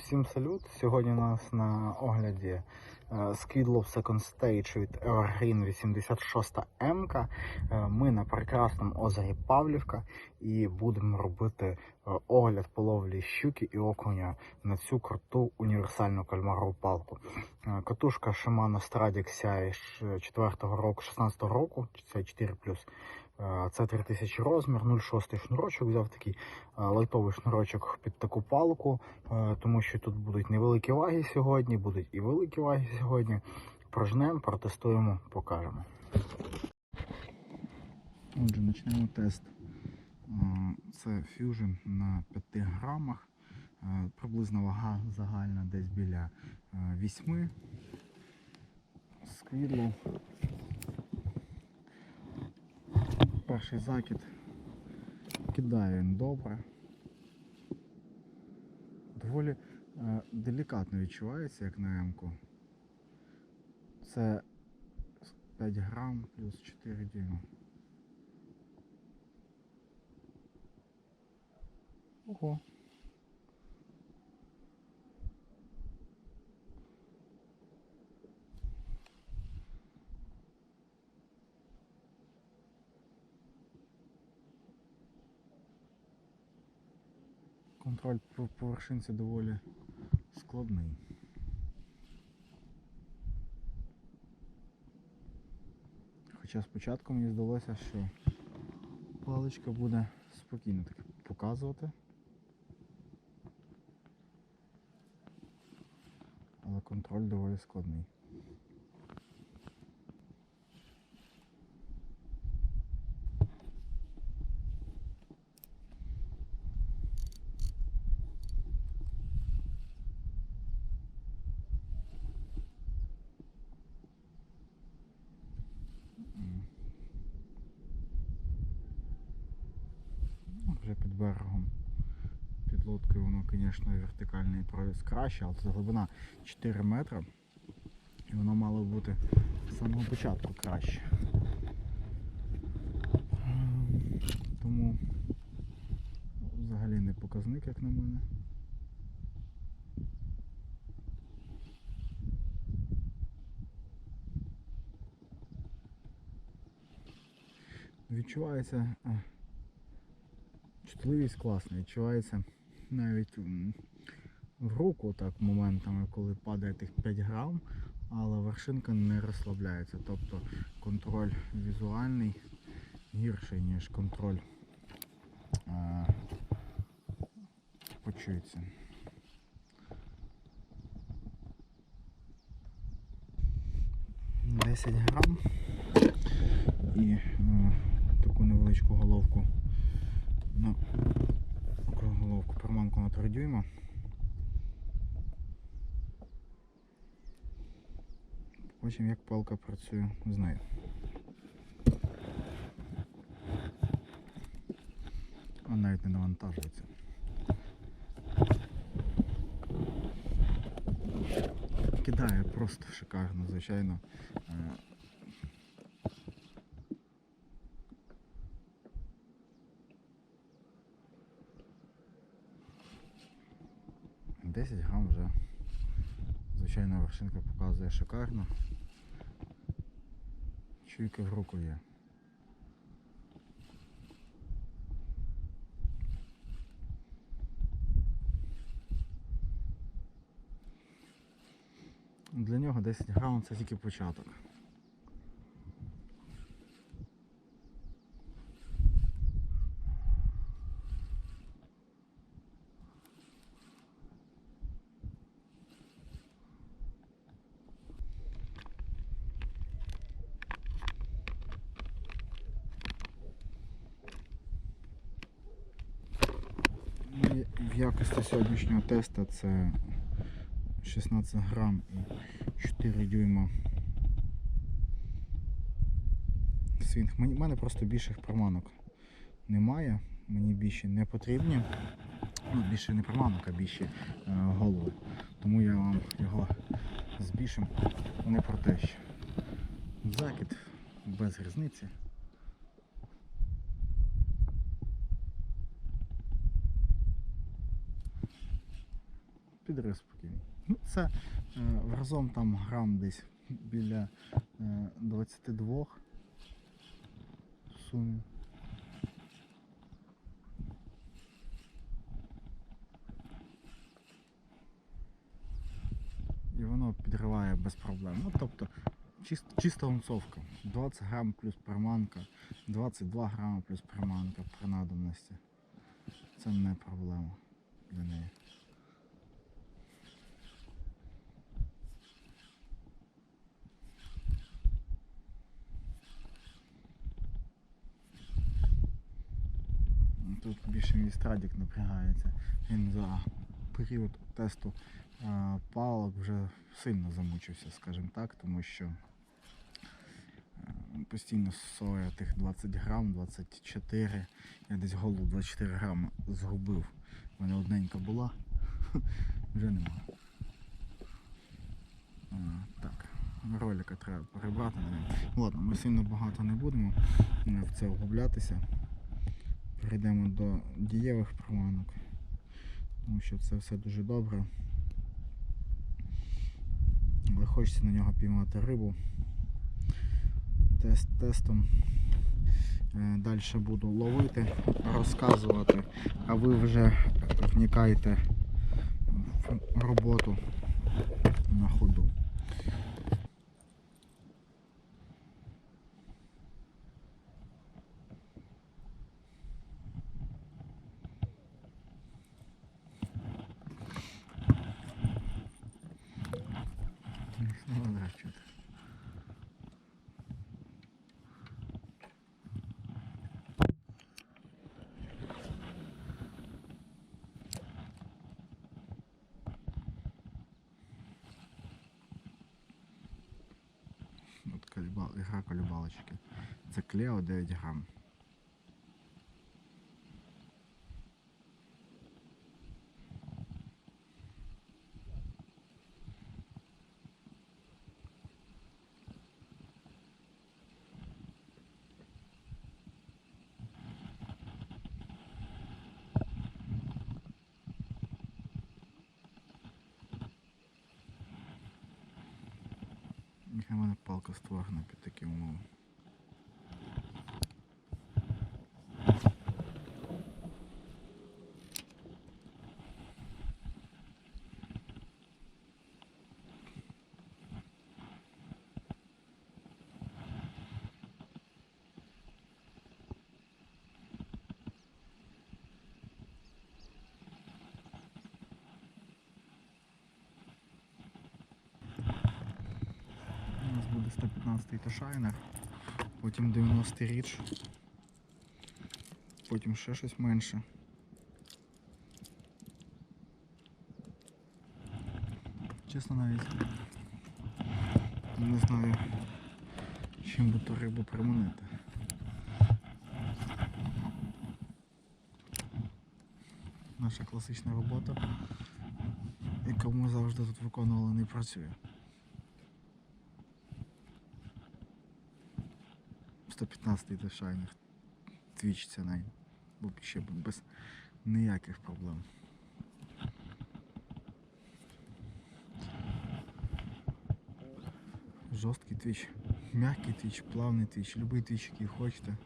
Усім салют. Сьогодні у нас на огляді е, Skidlow Second Stage від Evergreen 86 м Ми на прекрасному озері Павлівка і будемо робити е, огляд половлі щуки і окуня на цю круту універсальну кальмарову палку. Е, Катушка Shimano Stradix сяє 4 року, 16 року, це 4 Е, Це 3000 розмір, 0,6 шнурочок. Взяв такий лайтовий шнурочок під таку палку, тому що тут будуть невеликі ваги сьогодні, будуть і великі ваги сьогодні. Прожнемо, протестуємо, покажемо. Отже, почнемо тест. Це Fusion на 5 грамах. Приблизна вага загальна десь біля 8. Сквідло. Перший закид. Кидає він добре. Доволі е, делікатно відчувається, як на М-ку. Це 5 грам плюс 4 дюйма. Ого. Контроль по поверхинці доволі складний. Хоча спочатку мені здалося, що паличка буде спокійно так показувати. Але контроль доволі складний. М. Ну, Вже під берегом. Під лодкою воно, звісно, вертикальний проріз краще, але це глибина 4 метри. І воно мало бути з самого початку краще. Тому взагалі не показник, як на мене. Відчувається е, чутливість класна, відчувається навіть в руку так моментами, коли падає тих 5 грам, але вершинка не розслабляється. Тобто контроль візуальний гірший, ніж контроль е, почується. Десять грам і е, таку невеличку головку на таку приманку на 3 дюйма. Потім як палка працює з нею. А навіть не навантажується. Кидає просто шикарно, звичайно. Е, 10 грам вже. Вершинка показує шикарно. Чуйка в руку є. Для нього 10 грам це тільки початок. І в якості сьогоднішнього теста це 16 грам і 4 дюйма свінг. У мене просто більших приманок немає, мені більше не потрібні. Ну, більше не приманок, а більше е, голови. Тому я вам його з не про те що. Закид без різниці. Підрив спокійний. Ну, це е, разом там грам десь біля е, 22 в сумі. І воно підриває без проблем. Ну, тобто чист, чиста унцовка. 20 грам плюс приманка, 22 грами плюс приманка при надобності. Це не проблема для неї. Тут більше мій напрягається. Він за період тесту палок вже сильно замучився, скажімо так, тому що е, постійно соя тих 20 грам, 24. Я десь голову 24 грами згубив. У мене одненька була, вже нема. А, так, ролика треба перебрати. Ладно, ми сильно багато не будемо в це вглублятися. Перейдемо до дієвих приманок, тому що це все дуже добре. Але хочеться на нього піймати рибу. Тест тестом. Далі буду ловити, розказувати, а ви вже вникайте в роботу на ходу. Ну, да, чё-то. От коліба... ігра колібалочки. Це Клео 9 грам. Нехай мене палка створена під такі умови. 115-й потім 90-й річ, потім ще щось менше. Чесно навіть не знаю, чим би ту рибу приманити. Наша класична робота, яку ми завжди тут виконували, не працює. 115-й дешайнер твічиться на ще без ніяких проблем. Жорсткий твіч, м'який твіч, плавний твіч, любий твіч, який хочете.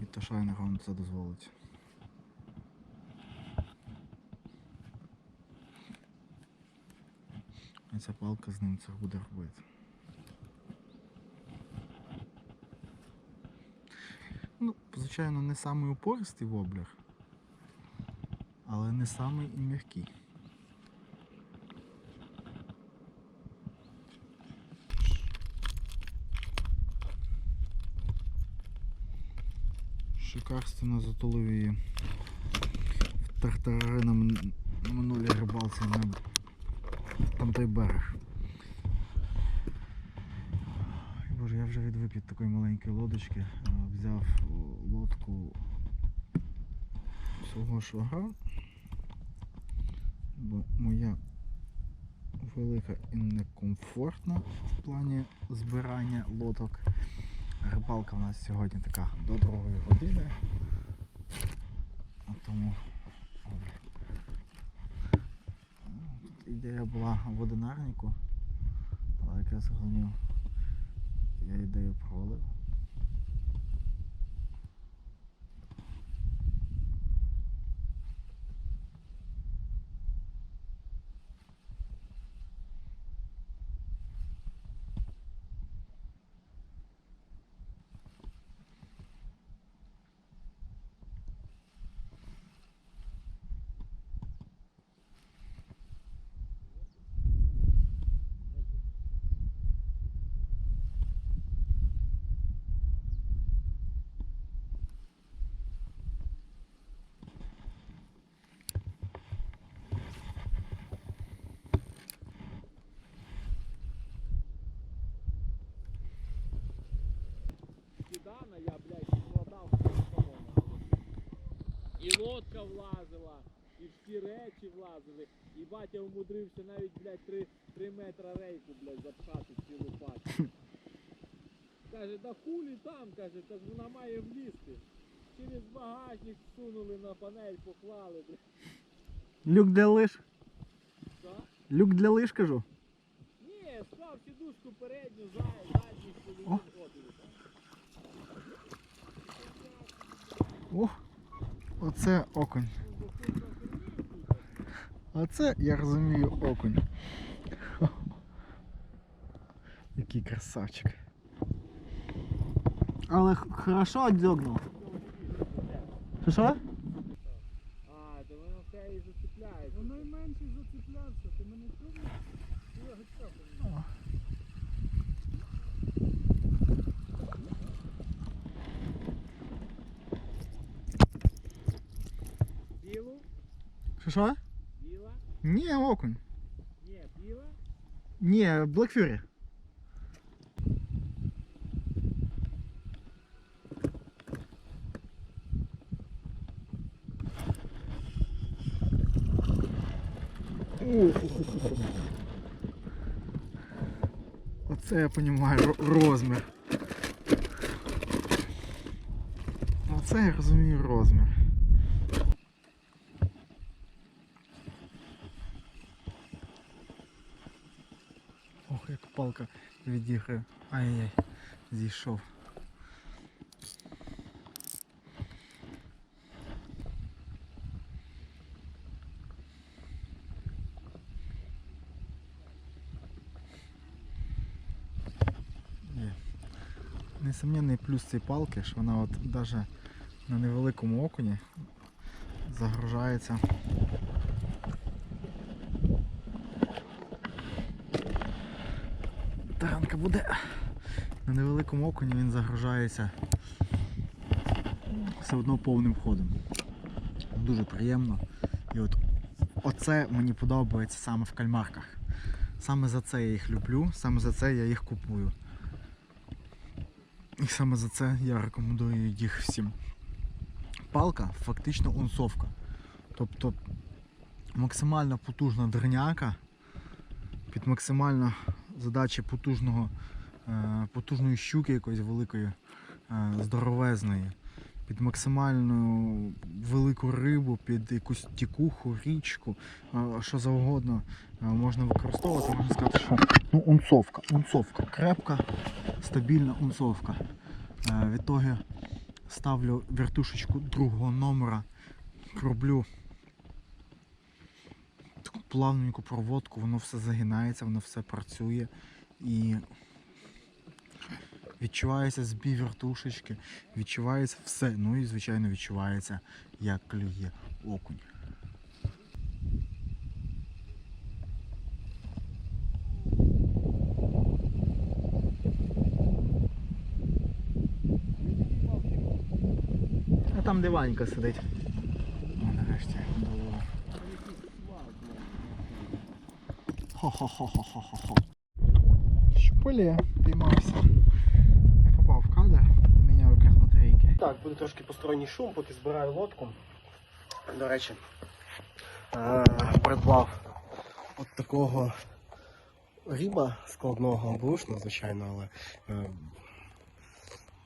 І тошайнер вам це дозволить. Ця палка з ним це буде робити. Ну, звичайно, не самий упористий воблер, але не самий і м'який. Шикарственно затулив її в мин- на минулій рибалці на там той берег. Боже, я вже відвик від такої маленької лодочки. Е, Взяв лодку свого швагра, бо моя велика і некомфортна в плані збирання лодок. Рибалка у нас сьогодні така до другої години. Тому ідея була в одинарнику, але як я зрозумів, я ідею провалив. Кидана я, блядь, складав. І лодка влазила, і всі речі влазили. І батя умудрився навіть, блядь, 3, 3 метра рейку, блядь, запхати цілу пачку. Каже, да хулі там, каже, та ж вона має влізти. Через багажник всунули на панель, поклали, блядь. Люк для лиш? Що? Люк для лиш кажу. Ні, склав сідушку передню, за- задню, коли О. виходили. О, оце окунь. Оце, я розумію, окунь. Який красавчик. Але хорошо дзьогнув. Що що? Що що? Біла? Ні, окунь. Ні, біла? Ні, Black Fury. Оце я розумію розмір. Оце я розумію розмір. Палка відіграє. Ай-яй, зійшов. Несомненний плюс цієї палки, що вона от навіть на невеликому окуні загружається. Таранка буде. На невеликому окуні він загружається все одно повним ходом. Дуже приємно. І от оце мені подобається саме в кальмарках. Саме за це я їх люблю, саме за це я їх купую. І саме за це я рекомендую їх всім. Палка фактично унцовка. Тобто максимально потужна дерняка під максимально задачі потужного, е, потужної щуки якоїсь великої, е, здоровезної, під максимальну велику рибу, під якусь тікуху, річку, е, що завгодно можна використовувати. Можна сказати, що ну, унцовка, унцовка, крепка, стабільна унцовка. Відтоді ставлю вертушечку другого номера, роблю плавненьку проводку, воно все загинається, воно все працює і відчувається збій вертушечки, відчувається все. Ну і звичайно відчувається, як клює окунь. А там де Ванька сидить. О, нарешті було. Хо-хо-хо-хо-хо-хо. Щупалє піймався. Не попав в кадр, міняв якраз батарейки. Так, буде трошки посторонній шум, поки збираю лодку. До речі, е, придбав от такого ріба складного, бушно, звичайно, але е,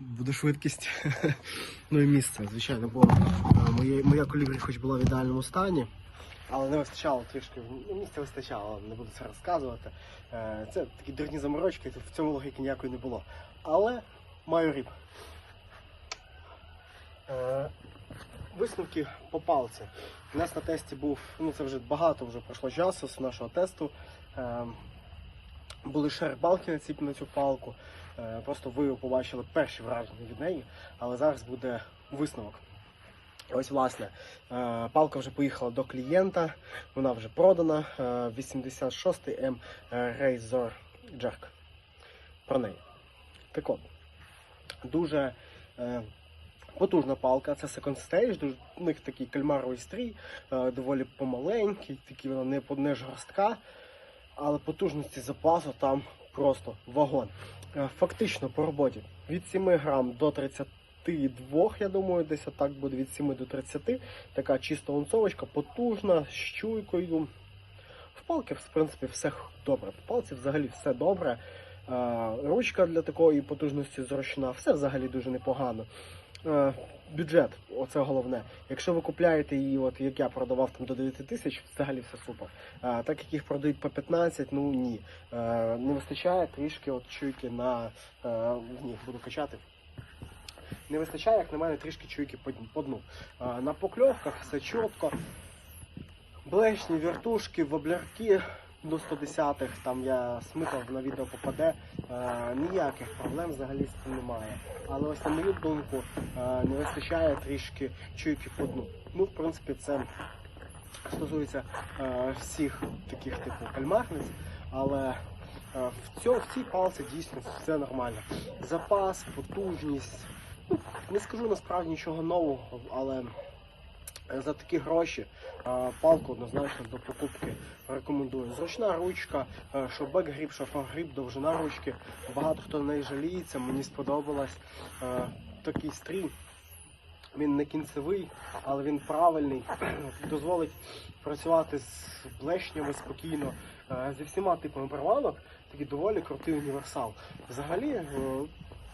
буде швидкість. ну і місце, звичайно, бо е, моє, моя колібрі хоч була в ідеальному стані, але не вистачало трішки, ну, місця вистачало, не буду це розказувати. Е, Це такі дурні заморочки, в цьому логіки ніякої не було. Але маю ріб. Е, Висновки по палці. У нас на тесті був, ну це вже багато вже пройшло часу з нашого тесту. Е, Були шербалки на цю, на цю палку. Просто ви побачили перші враження від неї, але зараз буде висновок. Ось, власне, е, палка вже поїхала до клієнта, вона вже продана. е, 86-й М Razor Jerk. Про неї. Так от, дуже е, потужна палка, це Second Stage, дуже, у них такий кальмаровий стрій, е, доволі помаленький, такий вона не, не жорстка, але потужності запасу там просто вагон. Е, Фактично по роботі від 7 грам до 32, я думаю, десь так буде від 7 до 30. Така чиста унцовочка, потужна, з чуйкою. В палки, в принципі, все добре. В палці взагалі все добре. Ручка для такої потужності зручна, все взагалі дуже непогано. Бюджет, оце головне. Якщо ви купляєте її, от як я продавав там до 9 тисяч, взагалі все супер. Е, Так як їх продають по 15, ну ні. Е, Не вистачає трішки от чуйки на е, ні, буду качати. Не вистачає, як на мене, трішки чуйки по, дну. На покльовках все чітко. Блешні, вертушки, воблярки до 110-х, там я смикав на відео попаде. Ніяких проблем взагалі з цим немає. Але ось на мою думку не вистачає трішки чуйки по дну. Ну, в принципі, це стосується всіх таких типу кальмарниць, але в цій палці дійсно все нормально. Запас, потужність. Не скажу насправді нічого нового, але за такі гроші е, палку однозначно до покупки рекомендую. Зручна ручка, е, що бекгріп, що форгріп, довжина ручки. Багато хто на неї жаліється, мені сподобалось е, такий стрій. Він не кінцевий, але він правильний, дозволить працювати з блешнями спокійно, е, зі всіма типами провалок. Такий доволі крутий універсал. Взагалі, е,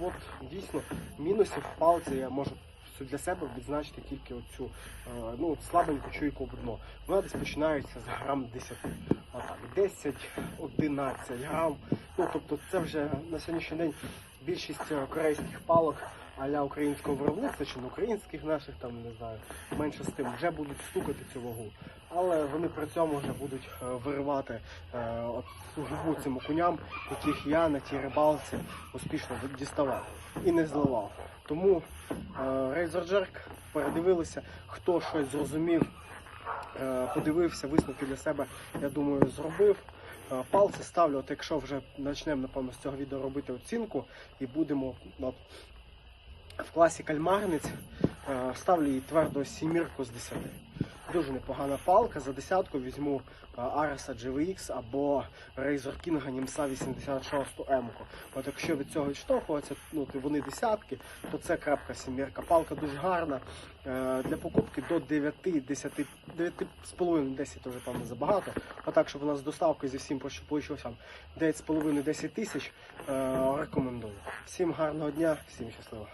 от дійсно мінусів палці я можу для себе відзначити тільки оцю е, ну, слабеньку чуйку в дно. Вона десь починається з грам 10. так, 10, 11 грам. Ну, тобто це вже на сьогоднішній день більшість е, корейських палок а-ля українського виробництва, чи не українських наших, там не знаю, менше з тим, вже будуть стукати цю вагу. Але вони при цьому вже будуть е, виривати е, от губу цим окуням, яких я на тій рибалці успішно діставав і не зливав. Тому е, Razor Jerk передивилися, хто щось зрозумів, е, подивився, висновки для себе, я думаю, зробив. Е, Палці ставлю, от якщо вже почнемо, напевно, з цього відео робити оцінку і будемо от, класі кальмарниць, е, ставлю їй твердо сімірку з 10. Дуже непогана палка. За десятку візьму е, Arisa GVX або Razor King Nimsa 86 m От якщо від цього відштовхуватися, ну вони десятки, то це крапка сімірка. Палка дуже гарна. Е, Для покупки до 9, 10, 9,5, 10 вже певно забагато. Отак, щоб у нас з доставкою зі всім вийшло 9,5-10 тисяч, е, рекомендую. Всім гарного дня, всім щасливо.